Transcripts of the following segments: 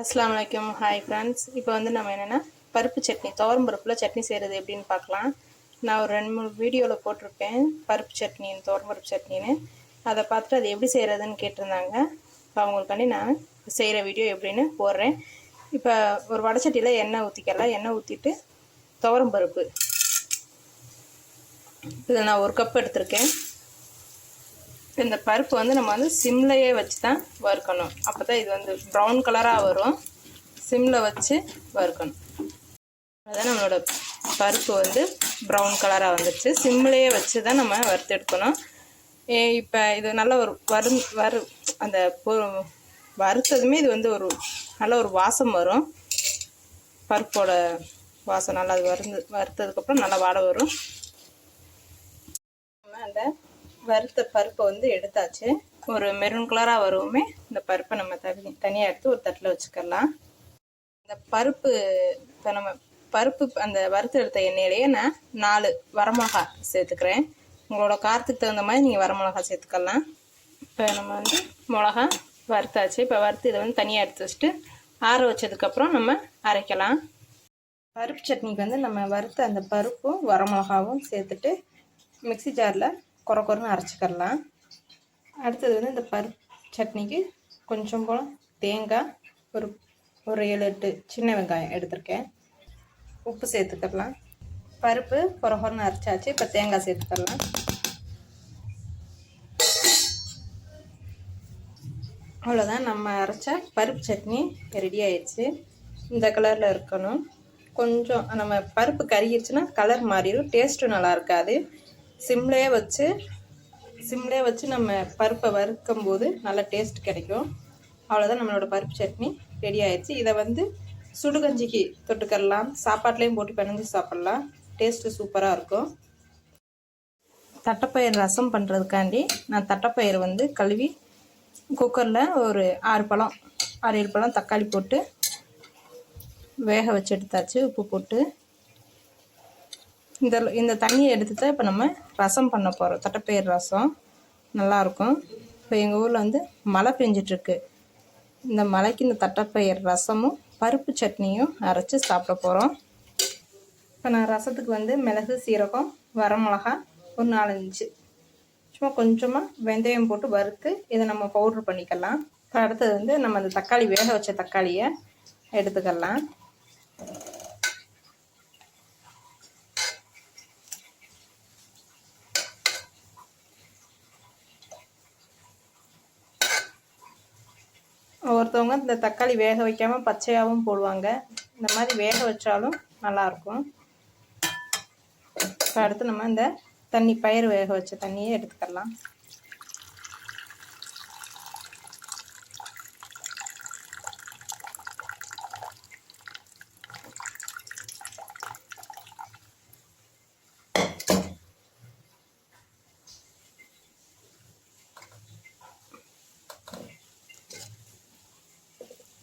அஸ்லாம் வலைக்கம் hi friends இப்போ வந்து நம்ம என்னென்னா பருப்பு சட்னி துவரம் பருப்பில் சட்னி செய்கிறது எப்படின்னு பார்க்கலாம். நான் ஒரு ரெண்டு மூணு வீடியோவில் போட்டிருப்பேன் பருப்பு சட்னி துவரம் பருப்பு சட்னின்னு. அதை பார்த்துட்டு அது எப்படி செய்கிறதுன்னு கேட்டிருந்தாங்க. இப்போ அவங்களுக்காண்டி நான் செய்கிற வீடியோ எப்படின்னு போடுறேன். இப்போ ஒரு வடச்சட்டியில் எண்ணெய் ஊற்றிக்கலாம் எண்ணெய் ஊற்றிட்டு துவரம் பருப்பு. இதில் நான் ஒரு கப் எடுத்திருக்கேன். இந்த பருப்பு வந்து நம்ம வந்து சிம்லையே வச்சு தான் வறுக்கணும். அப்போ தான் இது வந்து ப்ரௌன் கலராக வரும். சிம்மில் வச்சு வறுக்கணும். அதான் நம்மளோட பருப்பு வந்து ப்ரௌன் கலராக வந்துடுச்சு சிம்லையே வச்சு தான் நம்ம வறுத்து எடுக்கணும் ஏ இப்போ இது நல்ல ஒரு வரு வறு அந்த பொ- வறுத்ததுமே இது வந்து ஒரு நல்ல ஒரு வாசம் வரும். பருப்போட வாசம் நல்லா அது வறுந்து வறுத்ததுக்கப்புறம் நல்லா வாடை வரும். வறுத்த பருப்பை வந்து எடுத்தாச்சு. ஒரு மெரூன் கலராக வருவோமே இந்த பருப்பை நம்ம தனி தனியாக எடுத்து ஒரு தட்டில் வச்சுக்கலாம். இந்த பருப்பு இப்போ நம்ம பருப்பு அந்த வறுத்து எடுத்த எண்ணெயிலேயே நான் நாலு வரமிளகா சேர்த்துக்கிறேன். உங்களோட காரத்துக்கு தகுந்த மாதிரி நீங்கள் வரமிளகா சேர்த்துக்கலாம். இப்போ நம்ம வந்து மிளகா வறுத்தாச்சு. இப்போ வறுத்து இதை வந்து தனியாக எடுத்து வச்சுட்டு ஆற வச்சதுக்கப்புறம் நம்ம அரைக்கலாம். பருப்பு சட்னிக்கு வந்து நம்ம வறுத்த அந்த பருப்பும் வரமிளகாவும் சேர்த்துட்டு மிக்ஸி ஜாரில் குறை குறைன்னு அரைச்சிக்கலாம் அடுத்தது வந்து இந்த பருப்பு சட்னிக்கு கொஞ்சம் போல் தேங்காய் ஒரு ஒரு ஏழு எட்டு சின்ன வெங்காயம் எடுத்திருக்கேன். உப்பு சேர்த்துக்கலாம் பருப்பு குறை அரைச்சாச்சு இப்போ தேங்காய் சேர்த்துக்கலாம் அவ்வளோதான் நம்ம அரைச்ச பருப்பு சட்னி ரெடி ஆயிடுச்சு. இந்த கலரில் இருக்கணும். கொஞ்சம் நம்ம பருப்பு கருகிருச்சுன்னா கலர் மாறிடும் டேஸ்ட்டும் நல்லா இருக்காது. சிம்லேயே வச்சு சிம்லேயே வச்சு நம்ம பருப்பை வறுக்கும் போது நல்ல டேஸ்ட் கிடைக்கும். அவ்வளோதான் நம்மளோட பருப்பு சட்னி ரெடி ஆயிடுச்சு. இதை வந்து சுடுகஞ்சிக்கு தொட்டுக்கரலாம் சாப்பாட்லேயும் போட்டு பிணைஞ்சு சாப்பிட்லாம். டேஸ்ட்டு சூப்பராக இருக்கும். தட்டைப்பயிர் ரசம் பண்ணுறதுக்காண்டி நான் தட்டைப்பயிர் வந்து கழுவி குக்கரில் ஒரு ஆறு பழம் ஆறு ஏழு பழம் தக்காளி போட்டு வேக வச்சு எடுத்தாச்சு. உப்பு போட்டு இந்த இந்த தண்ணியை எடுத்து தான் இப்போ நம்ம ரசம் பண்ண போகிறோம் தட்டைப்பயிர் ரசம். நல்லாயிருக்கும் இப்போ எங்கள் ஊரில் வந்து மழை பெஞ்சிட்ருக்கு. இந்த மழைக்கு இந்த தட்டைப்பயிர் ரசமும் பருப்பு சட்னியும் அரைச்சி சாப்பிட போகிறோம் இப்போ நான் ரசத்துக்கு வந்து மிளகு சீரகம் வரமிளகா ஒரு நாலஞ்சு. சும்மா கொஞ்சமாக வெந்தயம் போட்டு வறுத்து இதை நம்ம பவுட்ரு பண்ணிக்கலாம். அடுத்தது வந்து நம்ம அந்த தக்காளி வேக வச்ச தக்காளியை எடுத்துக்கலாம். ஒருத்தவங்க இந்த தக்காளி வேக வைக்காமல் பச்சையாகவும் போடுவாங்க. இந்த மாதிரி வேக வச்சாலும் நல்லாயிருக்கும். இப்போ அடுத்து நம்ம இந்த தண்ணி பயிர் வேக வச்ச தண்ணியை எடுத்துக்கலாம்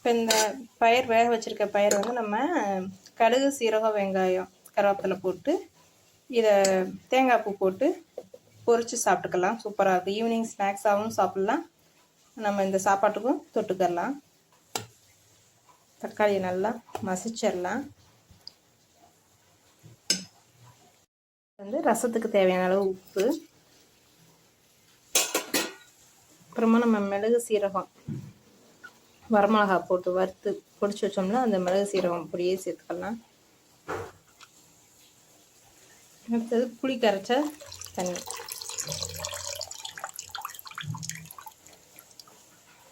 இப்போ இந்த பயிர் வேக வச்சுருக்க பயிர் வந்து நம்ம கடுகு சீரகம் வெங்காயம் கருவேப்பிலை போட்டு இதை தேங்காய் பூ போட்டு பொரித்து சாப்பிட்டுக்கலாம். சூப்பராக இருக்கும் ஈவினிங் ஸ்நாக்ஸாகவும் சாப்பிட்லாம். நம்ம இந்த சாப்பாட்டுக்கும் தொட்டுக்கரலாம் தக்காளியை நல்லா மசிச்சிடலாம். வந்து ரசத்துக்கு தேவையான அளவு உப்பு. அப்புறமா நம்ம மிளகு சீரகம் வரமிளகா போட்டு வறுத்து பொடிச்சு வச்சோம்னா அந்த மிளகு சீரகம் பொடியே சேர்த்துக்கலாம். அடுத்தது புளி கரைச்ச தண்ணி.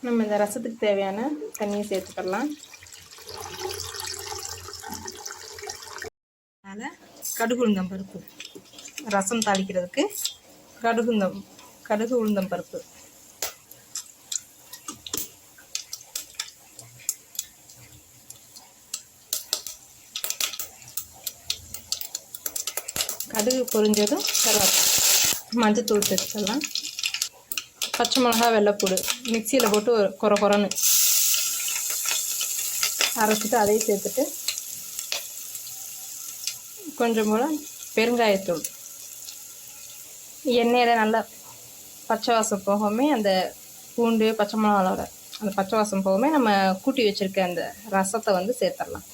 நம்ம இந்த ரசத்துக்கு தேவையான தண்ணியை சேர்த்துக்கலாம். அதனால் கடுகு உளுந்தம் பருப்பு ரசம் தாளிக்கிறதுக்கு கடுகு கடுகு உளுந்தம் பருப்பு கடுகு பொரிஞ்சதும் கருவேப்பிலை. மஞ்சத்தூள் தெரிச்சிடலாம் பச்சை மிளகா வெள்ளைப்பூடு. மிக்சியில் போட்டு ஒரு கொர கொரன்னு அரைச்சிட்டு அதையும் சேர்த்துட்டு கொஞ்சம் போல் பெருங்காயத்தூள். எண்ணெயில் நல்லா பச்சை வாசம் போகவுமே அந்த பூண்டு பச்சை மிளகாவோட அந்த பச்சை வாசம் போகவுமே நம்ம கூட்டி வச்சுருக்க அந்த ரசத்தை வந்து சேர்த்துடலாம்.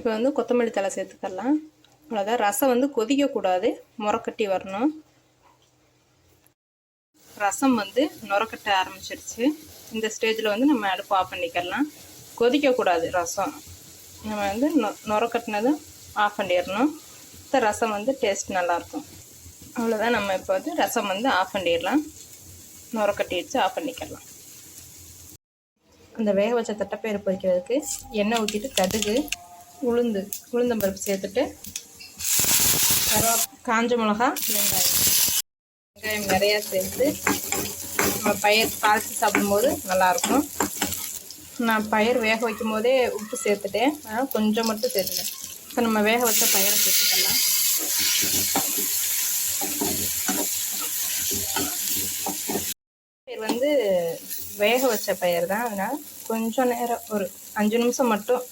இப்போ வந்து கொத்தமல்லி தழை சேர்த்துக்கலாம் அவ்வளோதான் ரசம் வந்து கொதிக்கக்கூடாது. முறக்கட்டி வரணும். ரசம் வந்து நுரக்கட்ட ஆரம்பிச்சிருச்சு. இந்த ஸ்டேஜில் வந்து நம்ம அடுப்பு ஆஃப் பண்ணிக்கலாம் கொதிக்கக்கூடாது ரசம். நம்ம வந்து நொ நுரக்கட்டினதும் ஆஃப் பண்ணிடணும். இந்த ரசம் வந்து டேஸ்ட் நல்லாயிருக்கும் அவ்வளோதான் நம்ம இப்போ வந்து ரசம் வந்து ஆஃப் பண்ணிடலாம். நுரக்கட்டி வச்சு ஆஃப் பண்ணிக்கலாம் அந்த வேக வச்ச தட்டைப்பயிறு பொறிக்கிறதுக்கு எண்ணெய் ஊற்றிட்டு கடுகு உளுந்து உளுந்தம்பருப்பு சேர்த்துட்டு கருவா காஞ்ச மிளகா வெங்காயம். வெங்காயம் நிறையா சேர்த்து நம்ம பயிர் தாளித்து சாப்பிடும்போது நல்லாயிருக்கும். நான் பயிர் வேக வைக்கும் போதே உப்பு சேர்த்துட்டேன். அதனால் கொஞ்சம் மட்டும் சேர்த்துட்டேன். இப்போ நம்ம வேக வச்ச பயிரை சேர்த்துக்கலாம். பயிர் வந்து வேக வச்ச பயிர் தான். அதனால் கொஞ்சம் நேரம் ஒரு அஞ்சு நிமிஷம் மட்டும்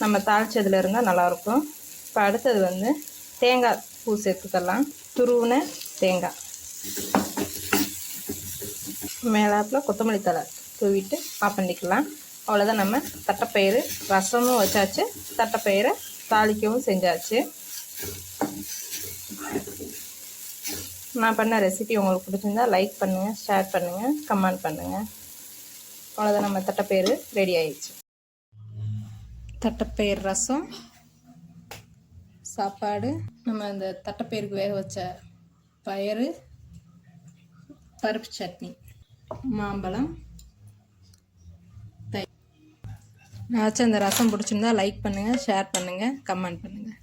நம்ம தாளித்ததில் இருந்தால் நல்லாயிருக்கும் இப்போ அடுத்தது வந்து தேங்காய் பூ சேர்த்துக்கலாம். துருவின தேங்காய். மேலாப்பில் கொத்தமல்லி தலை தூவிட்டு ஆஃப் பண்ணிக்கலாம் அவ்வளோதான் நம்ம தட்டைப்பயிறு ரசமும் வச்சாச்சு. தட்டைப்பயிரை தாளிக்கவும் செஞ்சாச்சு. நான் பண்ண ரெசிபி உங்களுக்கு பிடிச்சிருந்தா லைக் பண்ணுங்கள் ஷேர் பண்ணுங்கள் கமெண்ட் பண்ணுங்கள் அவ்வளோதான் நம்ம தட்டைப்பயிறு ரெடி ஆயிடுச்சு. தட்டைப்பயிர் ரசம் சாப்பாடு நம்ம இந்த தட்டைப்பயிருக்கு வேக வச்ச பயிறு பருப்பு சட்னி மாம்பழம் தை நான் அந்த ரசம் பிடிச்சிருந்தா லைக் பண்ணுங்கள் ஷேர் பண்ணுங்கள் கமெண்ட் பண்ணுங்கள்